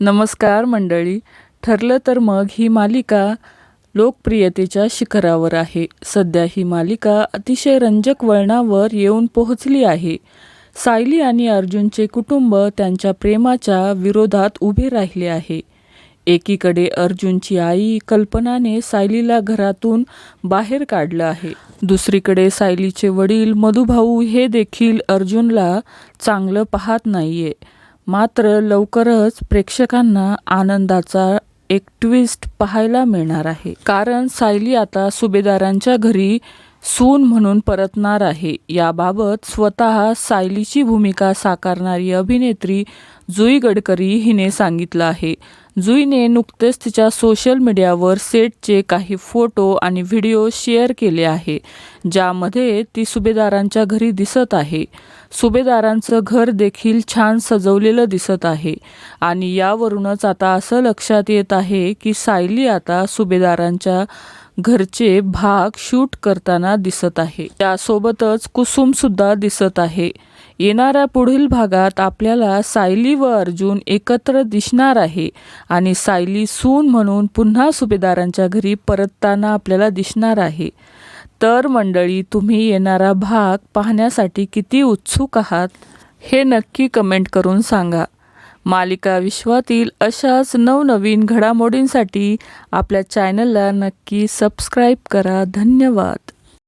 नमस्कार मंडळी. ठरलं तर मग ही मालिका लोकप्रियतेच्या शिखरावर आहे. सध्या ही मालिका अतिशय रंजक वळणावर येऊन पोहोचली आहे. सायली आणि अर्जुनचे कुटुंब त्यांच्या प्रेमाच्या विरोधात उभे राहिले आहे. एकीकडे अर्जुनची आई कल्पनाने सायलीला घरातून बाहेर काढलं आहे. दुसरीकडे सायलीचे वडील मधुभाऊ हे देखील अर्जुनला चांगलं पाहत नाहीये. मात्र लवकरच प्रेक्षकांना आनंदाचा एक ट्विस्ट पाहायला मिळणार आहे. कारण सायली आता सुभेदारांच्या घरी सून म्हणून परतणार आहे. याबाबत स्वतः सायलीची भूमिका साकारणारी अभिनेत्री जुई गडकरी हिने सांगितलं आहे. जुईने नुकतेच तिच्या सोशल मीडियावर सेटचे काही फोटो आणि व्हिडिओ शेअर केले आहे ज्यामध्ये ती सुभेदारांच्या घरी दिसत आहे. सुभेदारांचं घर देखील छान सजवलेलं दिसत आहे आणि यावरूनच आता असं लक्षात येत आहे की सायली आता सुभेदारांच्या घरचे भाग शूट करताना दिसत आहे. त्यासोबतच कुसुम सुद्धा दिसत आहे. येणाऱ्या पुढील भागात आपल्याला सायली व अर्जुन एकत्र दिसणार आहे. आणि सायली सून म्हणून पुन्हा सुभेदारांच्या घरी परतताना आपल्याला दिसणार आहे. तर मंडळी तुम्ही येणारा भाग पाहण्यासाठी किती उत्सुक आहात हे नक्की कमेंट करून सांगा. मालिका विश्वातील अशाच नवनवीन घडामोडींसाठी आपल्या चॅनलला नक्की सबस्क्राईब करा. धन्यवाद.